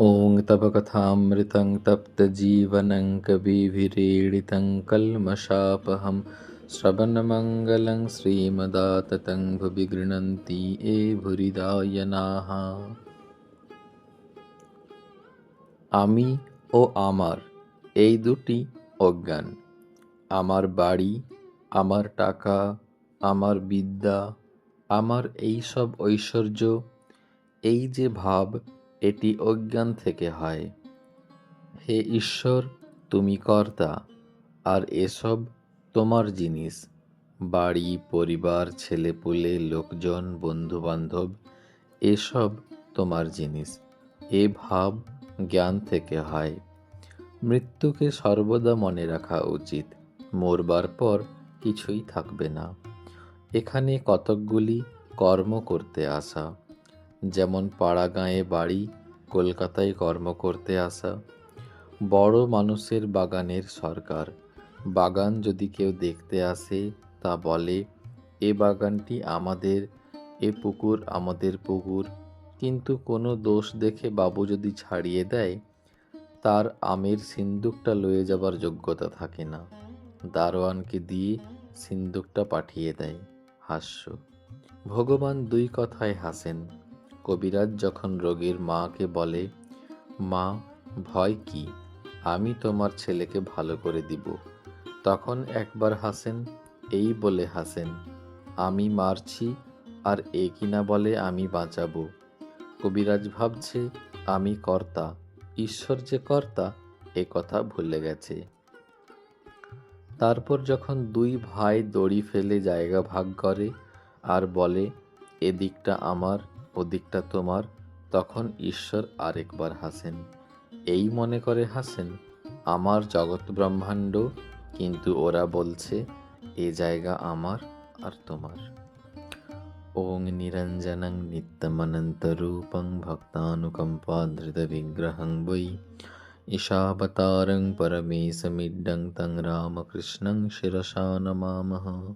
ॐ तव कथामृतं तप्तजीवनं कविभिरीडितं कल्मषापहं श्रवणमङ्गलं श्रीमदाततं भुवि गृह्णन्ति ए ভুরিদায়নাः আমি ও আমার এই দুটি অজ্ঞান আমার বাড়ি আমার টাকা আমার বিদ্যা আমার এই সব ঐশ্বর্য এই যে ভাব এটি অজ্ঞান থেকে হয়। হে ঈশ্বর, তুমি কর্তা, আর এসব তোমার জিনিস। বাড়ি, পরিবার, ছেলেপুলে, লোকজন, বন্ধুবান্ধব, এসব তোমার জিনিস। এ ভাব জ্ঞান থেকে হয়। মৃত্যুকে সর্বদা মনে রাখা উচিত। মরবার পর কিছুই থাকবে না। এখানে কতকগুলি কর্ম করতে আসা। যেমন পাড়া গাঁয়ে বাড়ি, কলকাতায় কর্ম করতে আসা, বড় মানুষের বাগানের সরকার। বাগান যদি কেউ দেখতে আসে, তা বলে, এ বাগানটি আমাদের, এ পুকুর আমাদের পুকুর। কিন্তু কোনো দোষ দেখে বাবু যদি ছাড়িয়ে দেয়, তার আমের সিন্দুকটা লয়ে যাবার যোগ্যতা থাকে না। দারোয়ানকে দিয়ে সিন্দুকটা পাঠিয়ে দেয়। হাস্য। ভগবান দুই কথায় হাসেন। কবিরাজ যখন রোগীর মাকে বলে, মা, ভয় কি? আমি তোমার ছেলেকে ভালো করে দিব। তখন একবার হাসেন, এই বলে হাসেন, আমি মারছি আর এ কিনা বলে আমি বাঁচাবো। কবিরাজ ভাবছে, আমি কর্তা, ঈশ্বর যে কর্তা, এ কথা ভুলে গেছে। তারপর যখন দুই ভাই দড়ি ফেলে জায়গা ভাগ করে আর বলে, এদিকটা আমার ওদিকটা তোমার, তখন ঈশ্বর আরেকবার হাসেন। এই মনে করে হাসেন, আমার জগৎ ব্রহ্মাণ্ড, কিন্তু ওরা বলছে, এ জায়গা আমার আর তোমার। ওং নিরঞ্জনং নিত্যমনন্তরূপং ভক্তানুকম্পাধৃতবিগ্রহং বৈ। ঈশাবতারং পরমেশমিড্ডং তং রামকৃষ্ণং শিরসা নমামः।